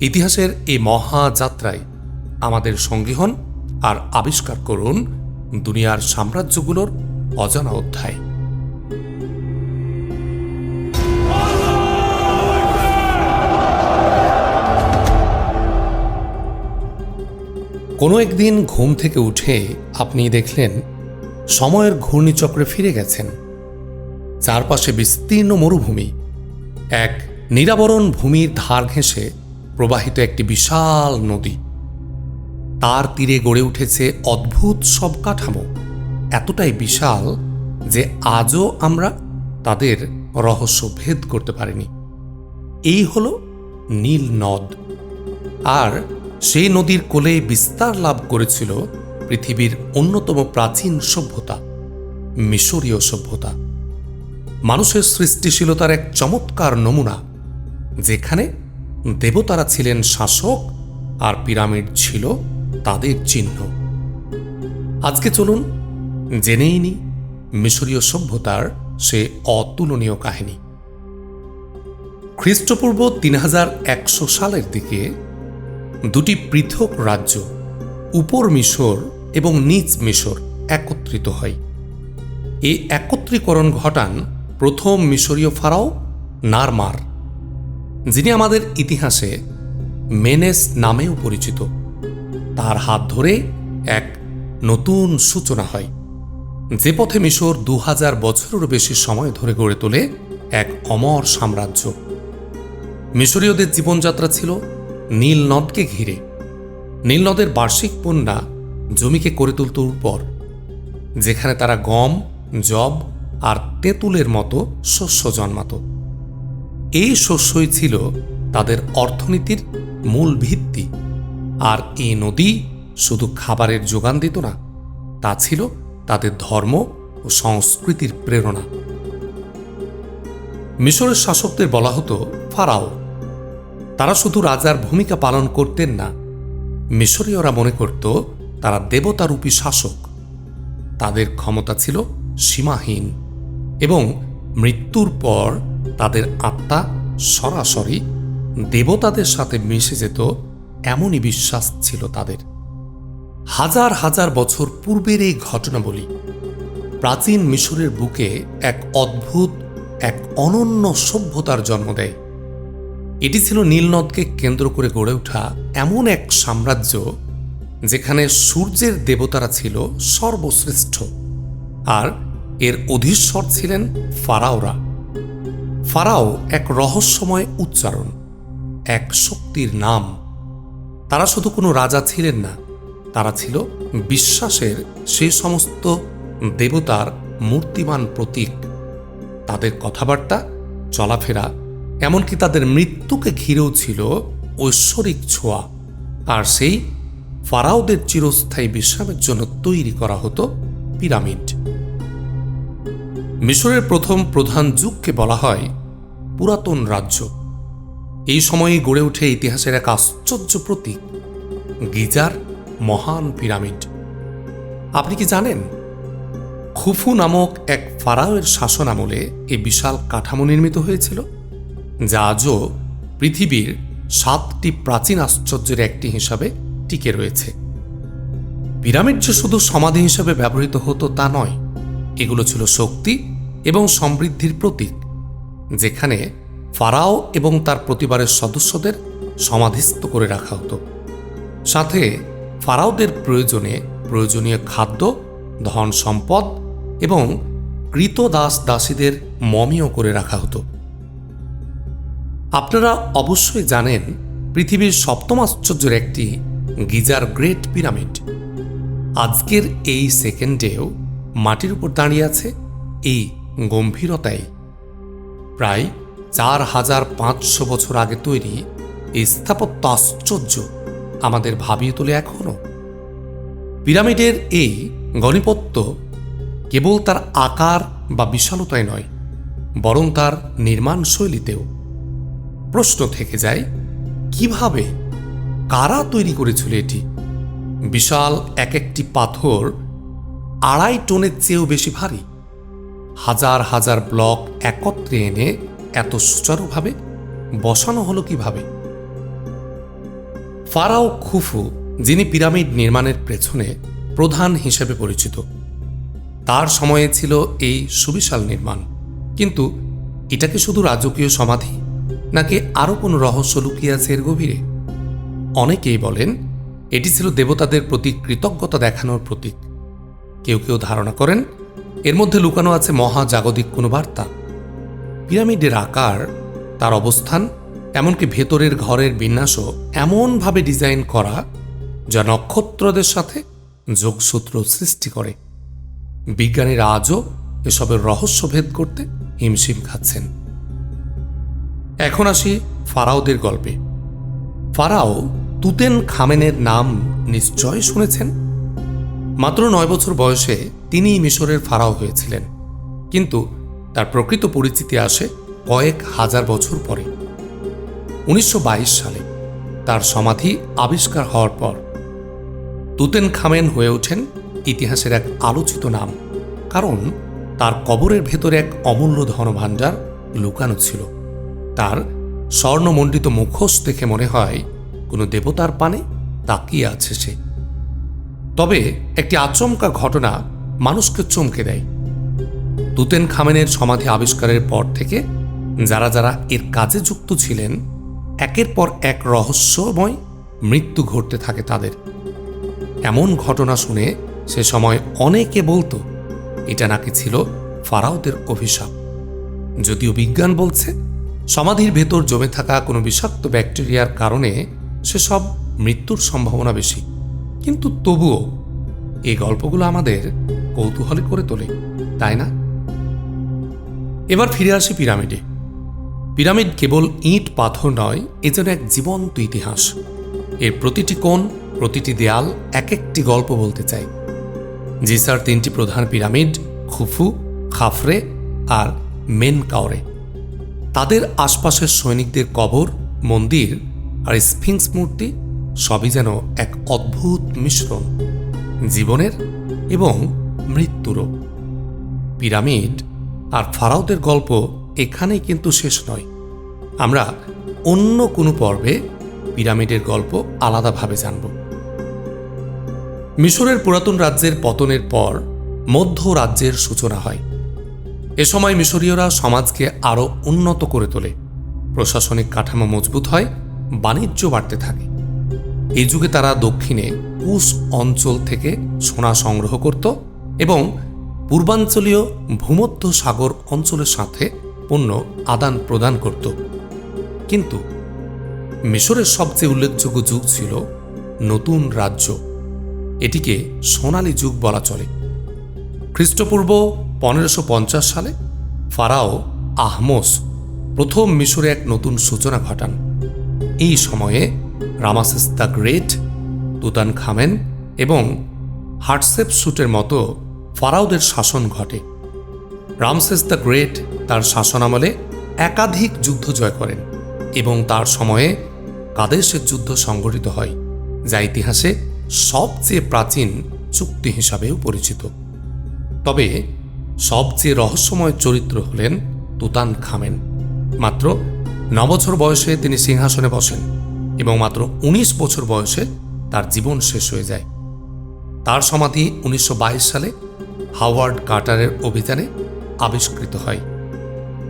ইতিহাসের এই মহা যাত্রায় আমাদের সঙ্গী হন আর আবিষ্কার করুন দুনিয়ার সাম্রাজ্যগুলোর অজানা অধ্যায়। কোনো একদিন ঘুম থেকে উঠে আপনি দেখলেন সময়ের ঘূর্ণিচক্রে ফিরে গেছেন। চারপাশে বিস্তীর্ণ মরুভূমি, এক নিরাবরণ ভূমির ধার ঘেঁষে প্রবাহিত একটি বিশাল নদী। তার তীরে গড়ে উঠেছে অদ্ভুত সব কাঠামো। এতটাই বিশাল যে আজও আমরা তাদের রহস্য ভেদ করতে পারিনি। এই হল নীল নদ। আর সেই নদীর কোলে বিস্তার লাভ করেছিল পৃথিবীর অন্যতম প্রাচীন সভ্যতা, মিশরীয় সভ্যতা। মানুষের সৃষ্টিশীলতার এক চমৎকার নমুনা, যেখানে দেবতারা ছিলেন শাসক আর পিরামিড ছিল তাদের চিহ্ন। আজকে চলুন জেনেই নি মিশরীয় সভ্যতার সে অতুলনীয় কাহিনী। খ্রিস্টপূর্ব তিন হাজার একশো সালের দিকে দুটি পৃথক রাজ্য, উপর মিশর এবং নিচ মিশর, একত্রিত হয়। এই একত্রীকরণ ঘটান প্রথম মিশরীয় ফারাও নারমার। যিনি আমাদের ইতিহাসে মেনেস নামেও পরিচিত, তার হাত ধরে এক নতুন সূচনা হয়, যে পথে মিশর দু হাজার বছরেরও বেশি সময় ধরে গড়ে তোলে এক অমর সাম্রাজ্য। মিশরীয়দের জীবনযাত্রা ছিল নীল নদকে ঘিরে। নীল নদের বার্ষিক বন্যা জমিকে করে তুলত উর্বর যেখানে তারা গম জব আর তেঁতুলের মতো শস্য জন্মাত। এই শস্যই ছিল তাদের অর্থনীতির মূল ভিত্তি। আর এই নদী শুধু খাবারের যোগান দিত না, তা ছিল তাদের ধর্ম ও সংস্কৃতির প্রেরণা। মিশরের শাসকদের বলা হতো ফারাও। তারা শুধু রাজার ভূমিকা পালন করতেন না, মিশরীয়রা মনে করত তারা দেবতারূপী শাসক। তাদের ক্ষমতা ছিল সীমাহীন এবং মৃত্যুর পর তাদের আত্মা সরাসরি দেবতাদের সাথে মিশে যেত, এমনই বিশ্বাস ছিল তাদের। হাজার হাজার বছর পূর্বের এই ঘটনা বলি প্রাচীন মিশরের বুকে এক অদ্ভুত, এক অনন্য সভ্যতার জন্ম দেয়। এটি ছিল নীলনদকে কেন্দ্র করে গড়ে ওঠা এমন এক সাম্রাজ্য যেখানে সূর্যের দেবতারা ছিল সর্বশ্রেষ্ঠ। আর এর অধীশ্বর ছিলেন ফারাওরা। ফারাও এক রহস্যময় উচ্চারণ, এক শক্তির নাম। তারা শুধু কোনো রাজা ছিলেন না, তারা ছিল বিশ্বাসের সেই সমস্ত দেবতার মূর্তিমান প্রতীক। তাদের কথাবার্তা, চলাফেরা, এমনকি তাদের মৃত্যুকে ঘিরেও ছিল ঐশ্বরিক ছোঁয়া। আর সেই ফারাওদের চিরস্থায়ী বিশ্রামের জন্য তৈরি করা হতো পিরামিড। মিশরের প্রথম প্রধান যুগকে বলা হয় পুরাতন রাজ্য। এই সময়ে গড়ে ওঠে ইতিহাসের এক আশ্চর্য প্রতীক গিজার মহান পিরামিড। আপনি কি জানেন, খুফু নামক এক ফারাওয়ের শাসন আমলে এই বিশাল কাঠামো নির্মিত হয়েছিল, যা আজও পৃথিবীর সাতটি প্রাচীন আশ্চর্যের একটি হিসাবে টিকে রয়েছে। পিরামিড যে শুধু সমাধি হিসাবে ব্যবহৃত হতো তা নয়, এগুলো ছিল শক্তি এবং সমৃদ্ধির প্রতীক। যেখানে ফারাও এবং তার প্রতিবারের সদস্যদের সমাধিস্থ করে রাখা হতো। সাথে ফারাওদের প্রয়োজনে প্রয়োজনীয় খাদ্য, ধন সম্পদ এবং কৃতদাস দাসীদের মমিও করে রাখা হতো। আপনারা অবশ্যই জানেন, পৃথিবীর সপ্তম আশ্চর্যের একটি গিজার গ্রেট পিরামিড। আজকের এই সেকেন্ডেও মাটির উপর দাঁড়িয়ে আছে এই গম্ভীরতাই। প্রায় চার হাজার পাঁচশো বছর আগে তৈরি এই স্থাপত্য আশ্চর্য আমাদের ভাবিয়ে তোলে এখনও পিরামিডের এই গণিপত্য কেবল তার আকার বা বিশালতায় নয়, বরং তার নির্মাণ শৈলীতেও। প্রশ্ন থেকে যায়, কীভাবে, কারা তৈরি করেছিল এটি? বিশাল এক একটি পাথর আড়াই টনের চেয়েও বেশি ভারী। হাজার হাজার ব্লক একত্রে এনে এত সুচারুভাবে বসানো হলো কীভাবে? ফারাও খুফু, যিনি পিরামিড নির্মাণের পেছনে প্রধান হিসেবে পরিচিত, তার সময়ে ছিল এই সুবিশাল নির্মাণ। কিন্তু এটা কি শুধু রাজকীয় সমাধি, নাকি আরও কোনো রহস্য লুকিয়ে আছে এর গভীরে? অনেকেই বলেন, এটি ছিল দেবতাদের প্রতি কৃতজ্ঞতা দেখানোর প্রতীক। কেউ কেউ ধারণা করেন এর মধ্যে লুকানো আছে মহাজাগতিক কোনো বার্তা। পিরামিডের আকার, তার অবস্থান, এমনকি ভেতরের ঘরের বিন্যাসও এমনভাবে ডিজাইন করা যা নক্ষত্রদের সাথে যোগসূত্র সৃষ্টি করে। বিজ্ঞানীরা আজও এসবের রহস্য ভেদ করতে হিমশিম খাচ্ছেন। এখন আসি ফারাওদের গল্পে। ফারাও তুতেন খামেনের নাম নিশ্চয় শুনেছেন? মাত্র নয় বছর বয়সে তিনি মিশরের ফারাও হয়েছিলেন। কিন্তু তার প্রকৃত পরিচিতি আসে কয়েক হাজার বছর পরে। উনিশশো বাইশ সালে তার সমাধি আবিষ্কার হওয়ার পর তুতেন খামেন হয়ে ওঠেন ইতিহাসের এক আলোচিত নাম, কারণ তার কবরের ভেতরে এক অমূল্য ধনভাণ্ডার লুকানো ছিল। তার স্বর্ণমণ্ডিত মুখোশ দেখে মনে হয় কোনো দেবতার পানে তাকিয়ে আছে সে। তবে একটি আচমকা ঘটনা মানুষকে চমকে দেয়। তুতেন খামেনের সমাধি আবিষ্কারের পর থেকে যারা যারা এর কাজে যুক্ত ছিলেন, একের পর এক রহস্যময় মৃত্যু ঘটতে থাকে তাদের। এমন ঘটনা শুনে সে সময় অনেকে বলতো, এটা নাকি ছিল ফারাওদের অভিশাপ। যদিও বিজ্ঞান বলছে, সমাধির ভেতর জমে থাকা কোনো বিষাক্ত ব্যাকটেরিয়ার কারণে সেসব মৃত্যুর সম্ভাবনা বেশি। কিন্তু তবুও এই গল্পগুলো আমাদের কৌতূহলী করে তোলে, তাই না? এবার ফিরে আসি পিরামিডে। পিরামিড কেবল ইট, পাথর নয়, এ যেন এক জীবন্ত ইতিহাস। এর প্রতিটি কোণ, প্রতিটি দেয়াল এক একটি গল্প বলতে চায় জিসার তিনটি প্রধান পিরামিড, খুফু, খাফরে আর মেন কাওরে তাদের আশপাশের সৈনিকদের কবর, মন্দির আর স্ফিংস মূর্তি সবই যেন এক অদ্ভুত মিশ্রণ, জীবনের এবং মৃত্যুরও। পিরামিড আর ফারাওদের গল্প এখানেই কিন্তু শেষ নয়। আমরা অন্য কোনো পর্বে পিরামিডের গল্প আলাদাভাবে জানব। মিশরের পুরাতন রাজ্যের পতনের পর মধ্য রাজ্যের সূচনা হয়। এ সময় মিশরীয়রা সমাজকে আরও উন্নত করে তোলে। প্রশাসনিক কাঠামো মজবুত হয়, বাণিজ্য বাড়তে থাকে। এই যুগে তারা দক্ষিণে কুশ অঞ্চল থেকে সোনা সংগ্রহ করত এবং পূর্বাঞ্চলীয় ভূমধ্য সাগর অঞ্চলের সাথে পণ্য আদান প্রদান করত। কিন্তু মিশরের সবচেয়ে উল্লেখযোগ্য যুগ ছিল নতুন রাজ্য। এটিকে সোনালী যুগ বলা চলে। খ্রিস্টপূর্ব পনেরোশো পঞ্চাশ সালে ফারাও আহমোস প্রথম মিশরে এক নতুন সূচনা ঘটান। এই সময়ে রামাসেস দ্য গ্রেট তুতান খামেন এবং হাটসেপ সুটের মতো ফারাউদের শাসন ঘটে। রামসেস দ্য গ্রেট তার শাসনামলে একাধিক যুদ্ধ জয় করেন এবং তার সময়ে কাদেশের যুদ্ধ সংগঠিত হয়, যা ইতিহাসে সবচেয়ে প্রাচীন চুক্তি হিসাবেও পরিচিত। তবে সবচেয়ে রহস্যময় চরিত্র হলেন তুতান খামেন। মাত্র ন বছর বয়সে তিনি সিংহাসনে বসেন। এবং মাত্র ১৯ বছর বয়সে তার জীবন শেষ হয়ে যায়। তার সমাধি উনিশশো বাইশ সালে হাওয়ার্ড কার্টারের অভিযানে আবিষ্কৃত হয়।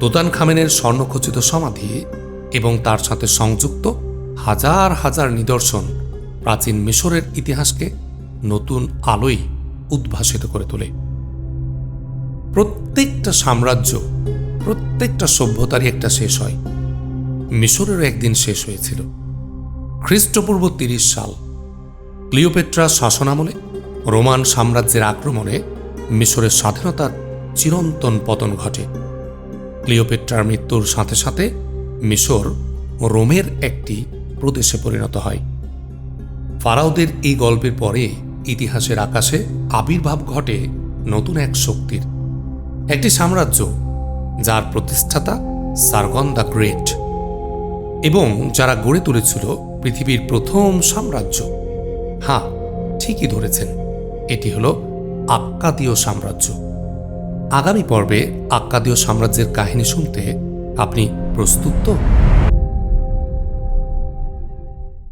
তোতান খামেনের স্বর্ণখচিত সমাধি এবং তার সাথে সংযুক্ত হাজার হাজার নিদর্শন প্রাচীন মিশরের ইতিহাসকে নতুন আলোয় উদ্ভাসিত করে তোলে। প্রত্যেকটা সাম্রাজ্য, প্রত্যেকটা সভ্যতারই একটা শেষ হয়। মিশরেরও একদিন শেষ হয়েছিল। খ্রিস্টপূর্ব তিরিশ সাল, ক্লিওপেট্রা শাসনামলে রোমান সাম্রাজ্যের আক্রমণে মিশরের স্বাধীনতার চিরন্তন পতন ঘটে। ক্লিওপেট্রার মৃত্যুর সাথে সাথে মিশর রোমের একটি প্রদেশে পরিণত হয়। ফারাওদের এই গল্পের পরে ইতিহাসের আকাশে আবির্ভাব ঘটে নতুন এক শক্তির, একটি সাম্রাজ্য যার প্রতিষ্ঠাতা সার্গন দ্য গ্রেট এবং যারা গড়ে তুলেছিল পৃথিবীর প্রথম সাম্রাজ্য। হ্যাঁ ঠিকই ধরেছেন। এটি হল আক্কাদীয় সাম্রাজ্য। আগামী পর্বে আক্কাদীয় সাম্রাজ্যের কাহিনী শুনতে আপনি প্রস্তুত তো?